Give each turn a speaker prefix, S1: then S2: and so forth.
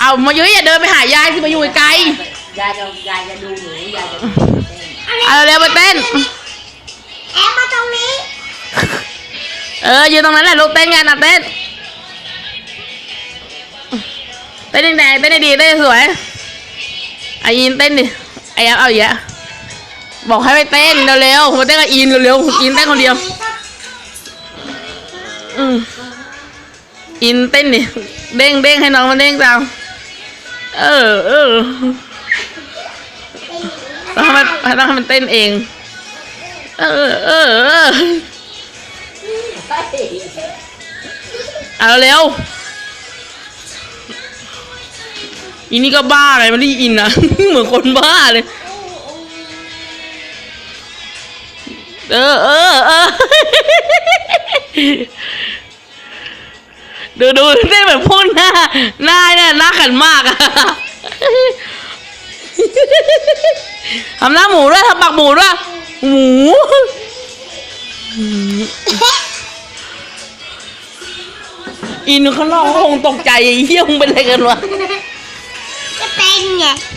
S1: เอามายุ้ยอย่าเดินไปหายายสิมาอยู่ไกล
S2: ยายจะยายจะดูหนูยายจะดู
S1: ๆเอาเร็วๆมาเต้น
S3: แอบมาตรงนี้
S1: เออยืนตรงนั้นแหละลูกเต้นกันนะเต้นเต้นแดงๆเต้นดีๆเต้นสวยไออินเต้นดิไอแอฟเอาอีกแล้วบอกให้ไปเต้นเร็วๆมาเต้นกับอินเร็วๆอินเต้นคนเดียว อืม อินเต้นดิเด้งเด้งให้น้องมันเด้งตามเออเออต้องให้มันต้องให้มันเต้นเอง เออเออเออเอาเร็วอีนี่ก็บ้าเลยมันนี่อินนะเหมือนคนบ้าเลยเออเออเออ ดูดูได้แบบพูดหน้าหน้าเนี่ยหน้าขันมากอะทำหน้าหมูด้วยทำปากหมูด้วยหมูอินเขาลอกเขาคงตกใจเยี่ยมึงเป็นอะไรกันวะ
S3: ก็เป็นไง